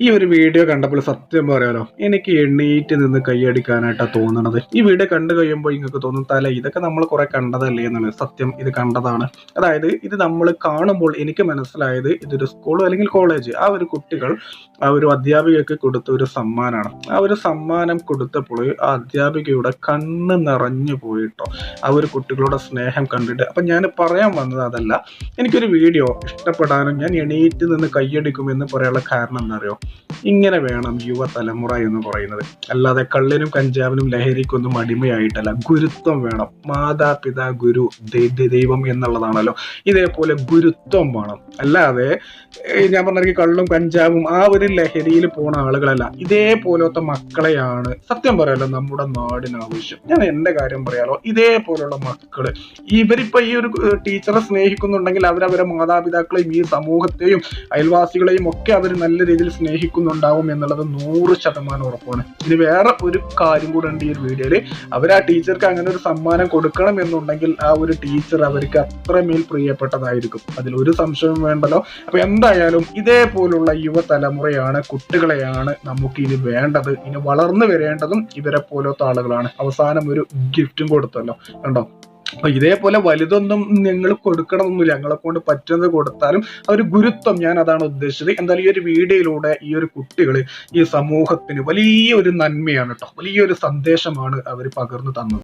ഈ ഒരു വീഡിയോ കണ്ടപ്പോൾ സത്യം പറയാലോ എനിക്ക് എണ്ണീറ്റ് നിന്ന് കൈയടിക്കാനായിട്ടാണ് തോന്നണത്. ഈ വീഡിയോ കണ്ടു കഴിയുമ്പോൾ നിങ്ങൾക്ക് തോന്നും തല ഇതൊക്കെ നമ്മൾ കുറെ കണ്ടതല്ലേ എന്നുള്ളത് സത്യം ഇത് കണ്ടതാണ്. അതായത് ഇത് നമ്മൾ കാണുമ്പോൾ എനിക്ക് മനസ്സിലായത് ഇതൊരു സ്കൂൾ അല്ലെങ്കിൽ കോളേജ് ആ ഒരു കുട്ടികൾ ആ ഒരു അധ്യാപികയ്ക്ക് കൊടുത്ത ഒരു സമ്മാനമാണ് ആ ഒരു സമ്മാനം കൊടുത്തപ്പോൾ ആ അധ്യാപികയുടെ കണ്ണ് നിറഞ്ഞു പോയിട്ടോ. ആ ഒരു കുട്ടികളുടെ സ്നേഹം കണ്ടിട്ട്. അപ്പം ഞാൻ പറയാൻ വന്നത് അതല്ല എനിക്കൊരു വീഡിയോ ഇഷ്ടപ്പെടാനും ഞാൻ എണീറ്റ് നിന്ന് കൈയടിക്കുമെന്ന് പറയാനുള്ള കാരണം എന്താ അറിയോ? ഇങ്ങനെ വേണം യുവതലമുറ എന്ന് പറയുന്നത്. അല്ലാതെ കള്ളിനും കഞ്ചാവിനും ലഹരിക്കൊന്നും അടിമയായിട്ടല്ല ഗുരുത്വം വേണം. മാതാപിതാ ഗുരു ദൈവം എന്നുള്ളതാണല്ലോ. ഇതേപോലെ ഗുരുത്വം വേണം. അല്ലാതെ ഞാൻ പറഞ്ഞ കള്ളും കഞ്ചാവും ആ ഒരു ലഹരിയിൽ പോണ ആളുകളല്ല. ഇതേപോലത്തെ മക്കളെയാണ് സത്യം പറയാലോ നമ്മുടെ നാടിന് ആവശ്യം. ഞാൻ എന്റെ കാര്യം പറയാലോ ഇതേപോലുള്ള മക്കൾ ഇവരിപ്പോ ഈ ഒരു ടീച്ചറെ സ്നേഹിക്കുന്നുണ്ടെങ്കിൽ അവരവരെ മാതാപിതാക്കളെയും ഈ സമൂഹത്തെയും അയൽവാസികളെയും ഒക്കെ അവർ നല്ല രീതിയിൽ സ്നേഹിക്കുന്നുണ്ടാവും എന്നുള്ളത് നൂറ് ശതമാനം ഉറപ്പാണ്. ഇനി വേറെ ഒരു കാര്യം കൂടെ ഉണ്ട് ഈ ഒരു വീഡിയോയിൽ അവർ ആ ടീച്ചർക്ക് അങ്ങനെ ഒരു സമ്മാനം കൊടുക്കണം എന്നുണ്ടെങ്കിൽ ആ ഒരു ടീച്ചർ അവർക്ക് അത്രമേൽ പ്രിയപ്പെട്ടതായിരിക്കും. അതിൽ ഒരു സംശയവും വേണ്ടല്ലോ. അപ്പൊ എന്തായാലും ഇതേപോലുള്ള യുവതലമുറയാണ് കുട്ടികളെയാണ് നമുക്ക് ഇനി വേണ്ടത് ഇനി വളർന്നു വരേണ്ടതും ഇവരെ പോലത്തെ ആളുകളാണ്. അവസാനം ഒരു ഗിഫ്റ്റും കൊടുത്തല്ലോ. കണ്ടോ? അപ്പൊ ഇതേപോലെ വലുതൊന്നും നിങ്ങൾ കൊടുക്കണമെന്നില്ല. ഞങ്ങളെ കൊണ്ട് പറ്റുന്നത് കൊടുത്താലും ആ ഒരു ഗുരുത്വം ഞാൻ അതാണ് ഉദ്ദേശിച്ചത്. എന്തായാലും ഈ ഒരു വീഡിയോയിലൂടെ ഈ ഒരു കുട്ടികൾ ഈ സമൂഹത്തിന് വലിയൊരു നന്മയാണ് കേട്ടോ വലിയൊരു സന്ദേശമാണ് അവർ പകർന്നു തന്നത്.